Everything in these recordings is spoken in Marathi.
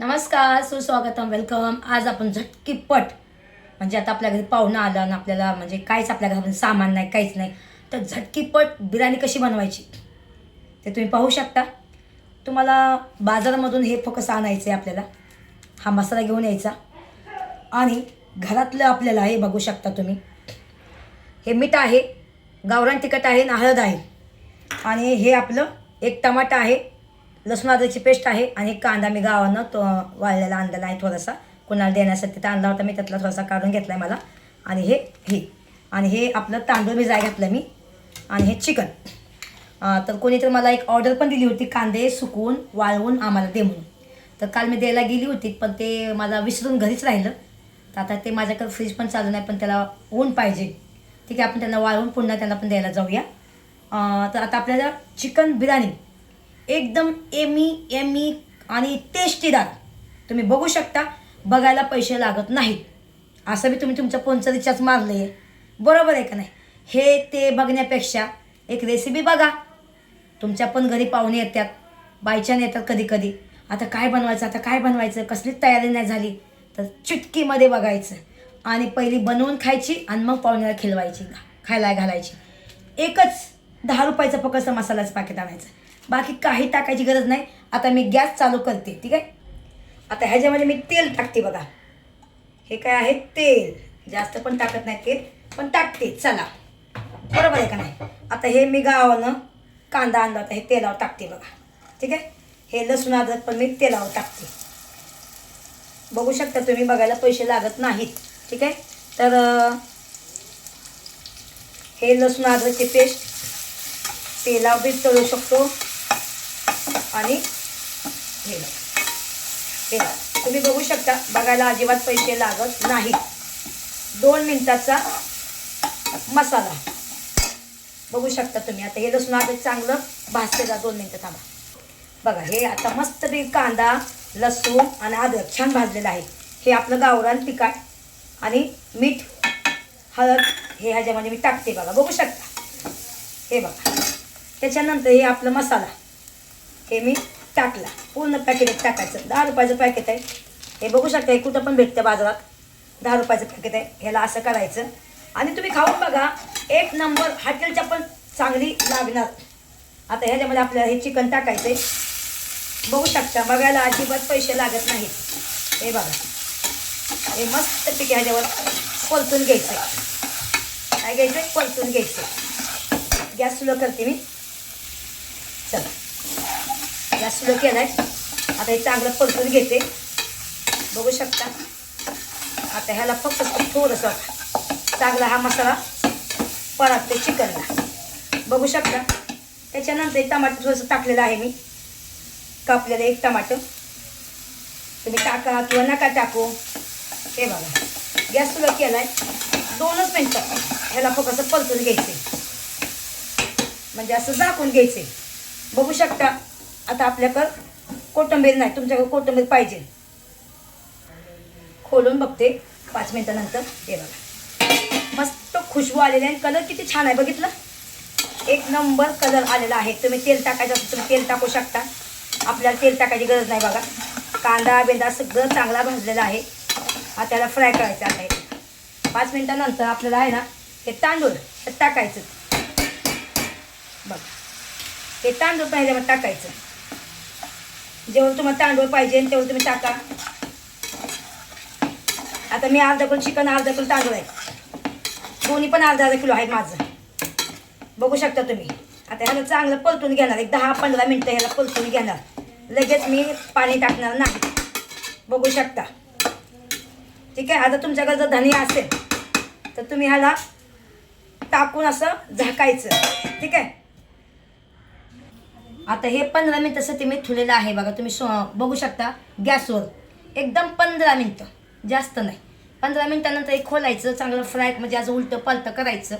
नमस्कार सुस्वागतम वेलकम आज आपण झटकीपट म्हणजे आता आपल्या घरी पाहुणं आलं आणि आपल्याला म्हणजे काहीच आपल्या घरामध्ये सामान नाही काहीच नाही. तर झटकीपट बिर्याणी कशी बनवायची ते तुम्ही पाहू शकता. तुम्हाला बाजारामधून हे फकस आणायचं आहे आपल्याला. हा मसाला घेऊन यायचा. आणि घरातलं आपल्याला हे बघू शकता तुम्ही. हे मीठ आहे गावरान तिखट आहे आणि हळद आहे. आणि हे आपलं एक टमाटा आहे. लसूण अद्रकची पेस्ट आहे आणि कांदा मी गावानं तो वाळलेला आणलेला आहे थोडासा. कुणाला देण्यासाठी तर आणला होता मी त्यातला थोडासा काढून घेतला आहे मला. आणि हे हे. आणि हे आपलं तांदूळ भिजाय घातलं मी. आणि हे चिकन. तर कोणी तर मला एक ऑर्डर पण दिली होती कांदे सुकवून वाळवून आम्हाला दे म्हणून. तर काल मी द्यायला गेली होती पण ते मला विसरून घरीच राहिलं. तर आता ते माझ्याकडे फ्रीज पण चालू नाही पण त्याला ऊन पाहिजे. ठीक आहे आपण त्यांना वाळवून पुन्हा त्यांना पण द्यायला जाऊया. तर आता आपल्याला चिकन बिर्याणी. एकदम एमी एमी आणि टेस्टीदार तुम्ही बघू शकता बघायला पैसे लागत नाहीत. असं बी तुम्ही तुमच्या फोनचं रिचार्ज मारलं आहे बरोबर आहे का नाही? हे ते बघण्यापेक्षा एक रेसिपी बघा. तुमच्या पण घरी पाहुणे येतात. बायच्याने येतात कधी कधी आता काय बनवायचं? आता काय बनवायचं? कसलीच तयारी नाही झाली? तर चुटकीमध्ये बघायचं. आणि पहिली बनवून खायची आणि मग पाहुण्याला खिलवायची. खायला घालायची. एकच दहा रुपयाचं फक्त मसाल्याचं पाकिट आणायचं. बाकी काही टाकायची गरज नाही. आता मी गॅस चालू करते ठीक आहे? आता ह्याच्यामध्ये मी तेल टाकते बघा. हे काय आहे? तेल. जास्त पण टाकत नाही तेल पण टाकते. चला. बरोबर आहे का नाही? आता हे मी गावानं कांदा आणला होता हे तेलावर टाकते बघा. ठीक आहे? हे लसूण अद्रक पण मी तेलावर टाकते. बघू शकता तुम्ही बघायला पैसे लागत नाहीत. ठीक आहे? तर हे लसूण अद्रकची पेस्ट तेलावर बी तळू शकतो. आणि हे हे तुम्ही बघू शकता बघायला अजिबात पैसे लागत नाही. दोन मिनटाचा मसाला. बघू शकता तुम्ही. आता हे लसूण आता चांगलं भाजते जा दोन मिनटं थांबा. बघा हे आता मस्त बी कांदा लसूण आणि अद्रक छान भाजलेलं आहे. हे आपलं गावरान तिखट आणि मीठ हळद हे ह्याच्यामध्ये मी टाकते बघा. बघू शकता? हे बघा. त्याच्यानंतर हे आपलं मसाला. हे मी टाकला. पूर्ण पॅकेट एक टाकायचं. दहा रुपयाचं पॅकेट आहे. हे बघू शकता हे कुठं पण भेटतं बाजारात. दहा रुपयाचं पॅकेट आहे. ह्याला असं करायचं. आणि तुम्ही खाऊन बघा एक नंबर हॉटेलच्या पण चांगली लागणार. आता ह्याच्यामध्ये आपल्याला हे चिकन टाकायचं आहे बघू शकता बघायला अजिबात पैसे लागत नाहीत. हे बघा. हे मस्त पिके ह्याच्यावर कोलतून घ्यायचं काय घ्यायचं कोलतून घ्यायचं गॅस सुलो करते मी. चला गॅस केला केलाय. आता हे चांगलं परतून घेते. बघू शकता. आता ह्याला फक्त थोडंसं चांगला हा मसाला परतते चिकनला. बघू शकता. त्याच्यानंतर एक टमाटर थोडंसं टाकलेलं आहे मी. कापलेलं एक टमाटर. तुम्ही टाका किंवा नका टाकू. हे बघा. गॅस सुरू आहे दोनच मिनटं ह्याला फक्त असं परतून घ्यायचे म्हणजे असं झाकून घ्यायचे बघू शकता. आता आपल्याकडं कोथंबीर नाही तुमच्याकडे कोथंबीर पाहिजे. खोलून बघते पाच मिनटानंतर. हे बघा. मस्त खुशबू आलेली आहे कलर किती छान आहे बघितलं? एक नंबर कलर आलेला आहे. तुम्ही तेल टाकायचं असेल तुम्ही तेल टाकू शकता. आपल्याला तेल टाकायची गरज नाही बघा. कांदा बेंदा सगळं चांगला भाजलेला आहे. हा त्याला फ्राय करायचं आहे. पाच मिनटानंतर आपल्याला आहे ना हे तांदूळ टाकायचं. बघ. हे तांदूळ पहिल्यावर टाकायचं. जेवढं तुम्हाला तांदूळ पाहिजे तेवढं तुम्ही टाका. आता मी अर्धा किलो चिकन अर्धा किलो तांदूळ आहे. दोन्ही पण अर्धा अर्धा किलो आहे माझं. बघू शकता तुम्ही. आता ह्याला चांगलं परतून घेणार. एक दहा पंधरा मिनटं ह्याला परतून घेणार. लगेच मी पाणी टाकणार नाही. बघू शकता. ठीक आहे? आता तुमच्याकडे जर धनी असेल तर तुम्ही ह्याला टाकून असं झाकायचं. ठीक आहे? आता हे पंधरा मिनटासाठी मी ठेवलेलं आहे बघा तुम्ही सो बघू शकता गॅसवर. एकदम पंधरा मिनटं जास्त नाही. पंधरा मिनटानंतर एक खोलायचं चांगलं फ्राय म्हणजे असं उलटं पालटं करायचं.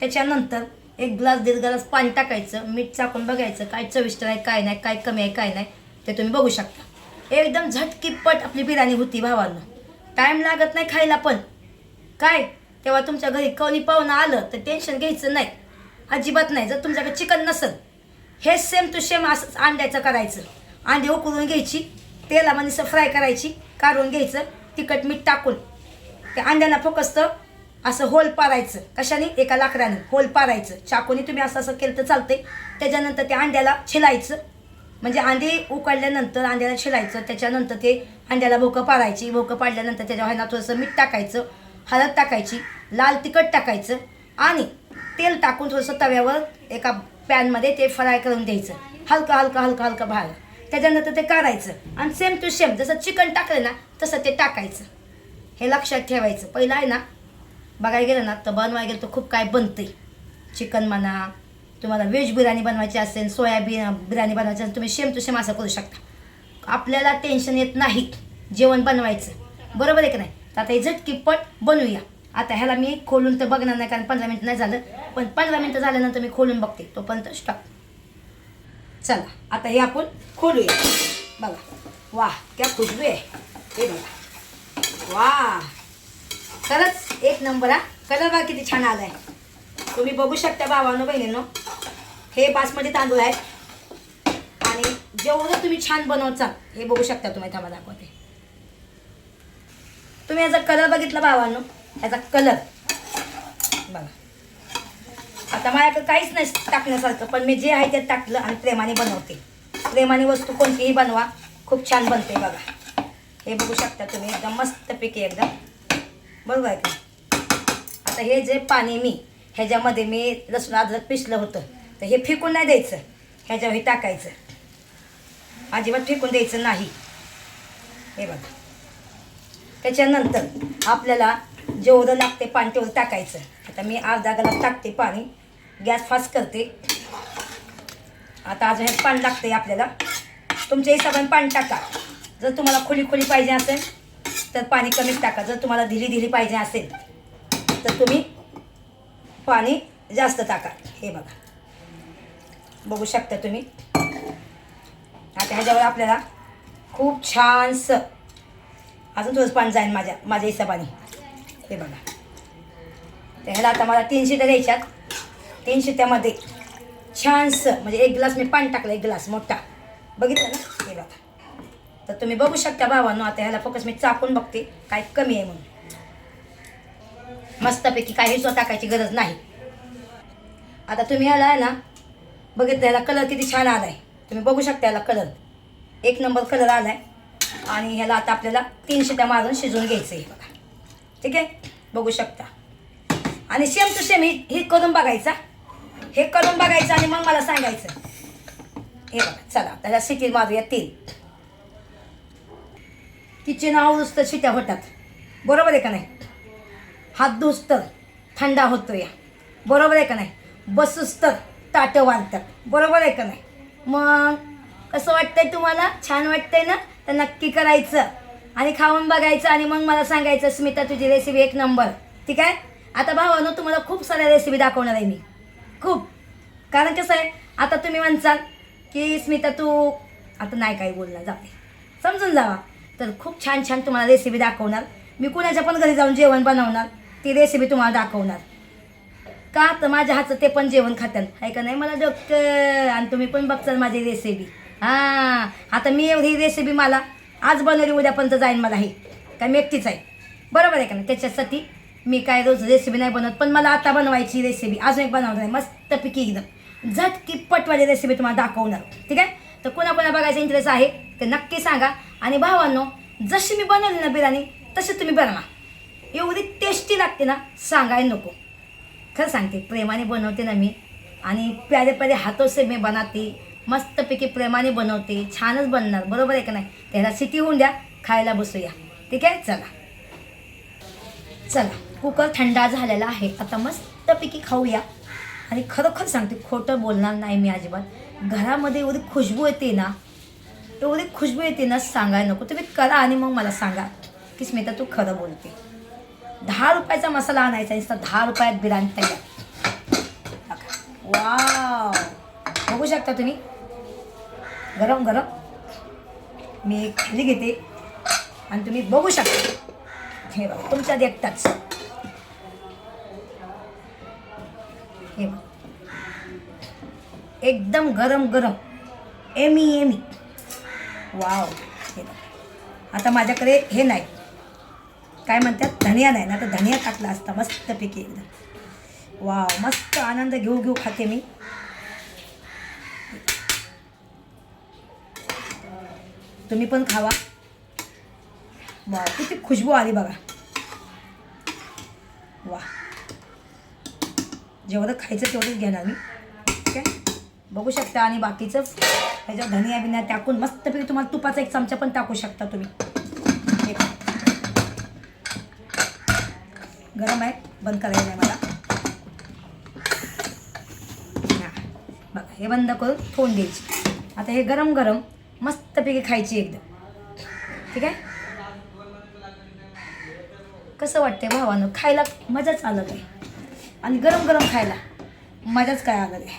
त्याच्यानंतर एक ग्लास दीड ग्लास पाणी टाकायचं मीठ चाकून बघायचं काय चविष्ट आहे काय नाही काय कमी आहे काय नाही. ते तुम्ही बघू शकता. एकदम झटकीपट आपली बिर्याणी होती भावांना. टाईम लागत नाही खायला पण. काय? तेव्हा तुमच्या घरी कोणी पाहुणं आलं तर टेन्शन घ्यायचं नाही. अजिबात नाही. जर तुमच्याकडे चिकन नसेल हे सेम टू सेम असंच अंड्याचं करायचं. अंडे उकळून घ्यायची तेलामध्ये म्हणजे फ्राय करायची काढून घ्यायचं तिखट मीठ टाकून. त्या अंड्यांना फक्त असं होल पारायचं कशाने? एका लाकडाने होल पारायचं चाकूने तुम्ही असं असं केलं तर चालतंय. त्याच्यानंतर त्या अंड्याला छिलायचं. म्हणजे अंडे उकडल्यानंतर अंड्याला छिलायचं. त्याच्यानंतर ते अंड्याला भोकं पाडायची. भोकं पाडल्यानंतर त्याच्या ह्याला थोडंसं मीठ टाकायचं. हळद टाकायची. लाल तिखट टाकायचं. आणि तेल टाकून थोडंसं तव्यावर एका पॅनमध्ये ते फ्राय करून द्यायचं. हलकं हलकं हलकं हलकं भाग त्याच्यानंतर ते काढायचं. आणि सेम टू सेम जसं चिकन टाकलं ना तसं ते टाकायचं. हे लक्षात ठेवायचं. पहिलं आहे ना बघायला गेलं ना तर बनवायला गेलं तर खूप काय बनते चिकन म्हणा तुम्हाला व्हेज बिर्याणी बनवायची असेल सोयाबीन बिर्याणी बनवायची असेल तुम्ही सेम टू सेम असं करू शकता. आपल्याला टेन्शन येत नाही जेवण बनवायचं. बरोबर आहे की नाही? तर आता हे झटकीपट बनवूया. आता ह्याला मी खोलून तर बघणार नाही कारण पंधरा मिनटं नाही झालं. पण पंधरा मिनिटं झाल्यानंतर मी खोलून बघते. तोपर्यंत स्टॉप चला आता हे आपण खोलूया. बघा. वा क्या खुशबू आहे. हे बघा. वा. खरंच एक नंबर हा. कलर बघा किती छान आला आहे तुम्ही बघू शकता भावानो बहिणींनो. हे बासमती तांदूळ आहेत. आणि जेवढं तुम्ही छान बनवचाल हे बघू शकता तुम्ही थांबा दाखवते. तुम्ही याचा कलर बघितला भावानो? याचा कलर बघा. आता माझ्याकडे काहीच नाही टाकण्यासारखं पण मी जे आहे ते टाकलं आणि प्रेमाने बनवते. प्रेमाने वस्तू कोणतीही बनवा खूप छान बनते बघा. हे बघू शकता तुम्ही एकदम मस्तपैकी एकदम. बरोबर आहे का? आता हे जे पाणी मी ह्याच्यामध्ये मी लसूण अद्रक पिसलं होतं तर हे फेकून नाही द्यायचं. ह्याच्यावर हे टाकायचं. अजिबात फेकून द्यायचं नाही. हे बघा. त्याच्यानंतर आपल्याला जेवढं लागते पाणी तेवढं टाकायचं. आता मी अर्धा गलास टाकते पाणी. गॅस फास्ट करते. आता अजून हे पाणी लागते आपल्याला. तुमच्या हिशोबाने पाणी टाका. जर तुम्हाला खोली खोली पाहिजे असेल तर पाणी कमीच टाका. जर तुम्हाला धिली धिली पाहिजे असेल तर तुम्ही पाणी जास्त टाका. हे बघा. बघू शकता तुम्ही. आता ह्याच्यावर आपल्याला खूप छानसं अजून थोडंच पाणी जाईल माझ्या माझ्या हिशोबाने. हे बघा. तर ह्याला आता मला तीन शिट्या द्यायच्यात. तीन शिट्यामध्ये छानसं म्हणजे एक ग्लास मी पाणी टाकलं एक ग्लास मोठा. बघितलं ना? हे बघा. तर तुम्ही बघू शकता भावांनो आता ह्याला फोकस मी चाकून बघते काय कमी आहे म्हणून. मस्तपैकी काही सुद्धा टाकायची गरज नाही. आता तुम्ही ह्याला आहे ना बघितलं ह्याला कलर किती छान आला आहे तुम्ही बघू शकता ह्याला कलर एक नंबर कलर आला आहे आणि ह्याला आता आपल्याला तीन शिट्या मारून शिजवून घ्यायचं आहे बघा ठीक आहे? बघू शकता. आणि सेम टू सेम ही हे करून बघायचा. हे करून बघायचं आणि मग मला सांगायचं. हे बघा चला त्याला सिटी मारूया तेल किचन आवडूस तर शिट्या होतात. बरोबर आहे का नाही? हात धुस तर थंडा होतो या. बरोबर आहे का नाही? बसूस तर ताटं वाढतात. बरोबर आहे का नाही? मग कसं वाटतंय तुम्हाला? छान वाटतंय ना? तर नक्की करायचं. आणि खाऊन बघायचं आणि मग मला सांगायचं स्मिता तुझी रेसिपी एक नंबर ठीक आहे? आता भावानं तुम्हाला खूप साऱ्या रेसिपी दाखवणार आहे मी. खूप. कारण कसं आहे आता तुम्ही म्हणसाल की स्मिता तू आता नाही काही बोलणार जाते समजून जावा. तर खूप छान छान तुम्हाला रेसिपी दाखवणार. मी कुणाच्या पण घरी जाऊन जेवण बनवणार ती रेसिपी तुम्हाला दाखवणार. का? तर माझ्या हातचं ते पण जेवण खात्यान. आहे का नाही? मला डॉक्टर आणि तुम्ही पण बघताल माझी रेसिपी हां. आता मी एवढी रेसिपी मला आज बनवली उद्यापर्यंत जाईन मला हे. काय मी एकटीच आहे. बरोबर आहे का नाही? त्याच्यासाठी मी काय रोज रेसिपी नाही बनवत पण मला आता बनवायची रेसिपी अजून एक बनवणार आहे. मस्तपैकी एकदम. झटकी पटवाली रेसिपी तुम्हाला दाखवणार. ठीक आहे? तर कोणाकोणा बघायचा इंटरेस्ट आहे ते नक्की सांगा. आणि भावांनो जशी मी बनवली ना बिर्याणी तशी तुम्ही बनवा. एवढी टेस्टी लागते ना सांगायला नको. खरं सांगते प्रेमाने बनवते ना मी. आणि प्यारे प्यारे हातोसे मी बनवते. मस्तपैकी प्रेमाने बनवते छानच बनणार बरोबर आहे का नाही? त्याला सिटी होऊन द्या खायला बसूया. ठीक आहे? चला. चला कुकर थंडा झालेला आहे. आता मस्तपैकी खाऊया. आणि खरोखर सांगते खोटं बोलणार नाही मी अजिबात. घरामध्ये एवढी खुशबू येते ना एवढी खुशबू येते ना सांगायला नको. तुम्ही करा आणि मग मला सांगा. की स्मिता तू खरं बोलते. दहा रुपयाचा मसाला आणायचा नुसता दहा रुपयात बिर्याणी तयार. वाव. बघू शकता तुम्ही? गरम गरम. मी एक खाली घेते. आणि तुम्ही बघू शकता. हे बघा तुमच्या देखताच. हे बघा. एकदम गरम गरम. एमी एमी. वाव. हे बघा. आता माझ्याकडे हे नाही. काय म्हणतात? धनिया नाही. ना तर धनिया टाकला असता. मस्तपैकी एकदम. वाव मस्त आनंद घेऊ घेऊ खाते मी. तुम्ही पण खावा. वा किती खुशबू आली बघा. वा. जेवढं खायचं तेवढंच घेणार मी ठीक आहे? बघू शकता आणि बाकीचं. ह्याच्यावर धनिया बिन्या टाकून मस्तपैकी तुम्हाला तुपाचा एक चमचा पण टाकू शकता तुम्ही. गरम आहे बंद करायला नाही मला. बघा हे बंद करून ठेवून द्यायची. आता हे गरम गरम मस्तपैकी खायची एकदम. ठीक आहे? कसं वाटतंय भावानं? खायला मजाच आलं आहे आणि गरम गरम खायला मजाच काय आलं आहे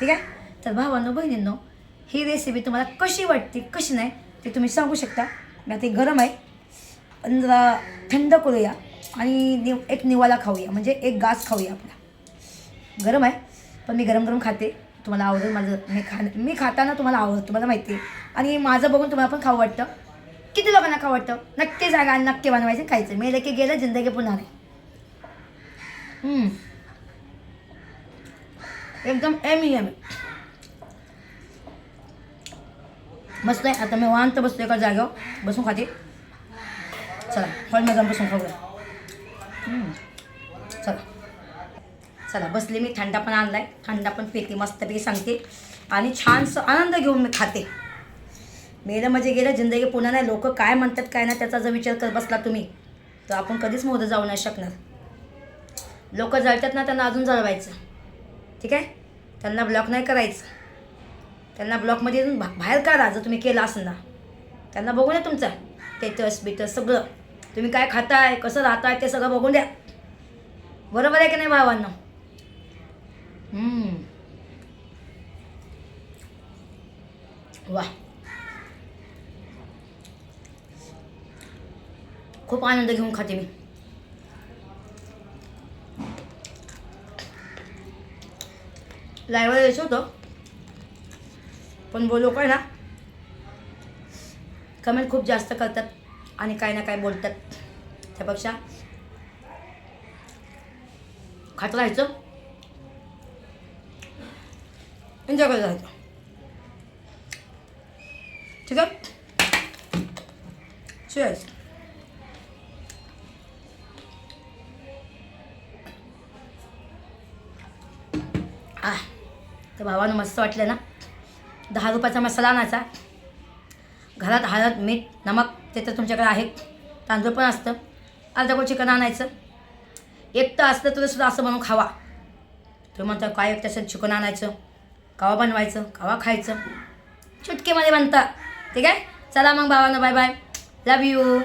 ठीक आहे? तर भावानं बहिणींनो ही रेसिपी तुम्हाला कशी वाटते कशी नाही ते तुम्ही सांगू शकता. मी आता गरम आहे. आणि जरा थंड करूया आणि निव एक निवाला खाऊया. म्हणजे एक गास खाऊया आपला. गरम आहे पण मी गरम गरम खाते. तुम्हाला आवडेल माझं. मी खा मी खाताना तुम्हाला आवडतं तुम्हाला माहिती आहे. आणि माझं बघून तुम्हाला पण खाऊ वाटतं. किती लोकांना खाऊ वाटतं? नक्की जागा आणि नक्की बनवायचं खायचं. मेलं की गेलं जिंदगी पुन्हा नाही. एकदम एम एम मस्त आहे. आता मी वांत बसतो एका जागेवर. बसून खाते. चला हॉलमध्ये जाऊन बसून खाऊया. चला. चला बसले मी. थंडा पण आणलाय. थंडा पण पिते मस्तपैकी सांगते. आणि छानसं आनंद घेऊन मी खाते. मेलं म्हणजे गेलं जिंदगी पुन्हा नाही. लोक काय म्हणतात काय नाही त्याचा जर विचार करत बसला तुम्ही तर आपण कधीच मोदं जाऊ नाही शकणार. लोक जळतात ना त्यांना अजून जळवायचं. ठीक आहे? त्यांना ब्लॉक नाही करायचं. त्यांना ब्लॉकमध्ये येऊन बा बाहेर काढा जर तुम्ही केलं असेल ना. त्यांना बघू द्या तुमचं. टेटस बिटस सगळं. तुम्ही काय खाताय कसं राहताय ते सगळं बघून द्या. बरोबर आहे की नाही भावांना? वा खूप आनंद घेऊन खाते मी. लाईव्ह यायचं होतं. पण बोलू काय ना कमेंट खूप जास्त करतात आणि काय ना काय बोलतात. त्यापेक्षा खात राहायचं. एन्जॉय करत राहायचं. ठीक आहे? शिवायचं तर भावानं मस्त वाटलं ना. दहा रुपयाचा मसाला आणायचा. घरात हळद मीठ नमक ते तर तुमच्याकडे आहे तांदूळ पण असतं. अर्धा किलो चिकन आणायचं. एकटं असलं तरी सुद्धा असं बनवून खावा. तुम्ही म्हणता काय एकटं असं चिकन आणायचं? कावा बनवायचं? कावा खायचं? चुटकेमध्ये बनतं. ठीक आहे? चला मग भावानं बाय बाय लव यू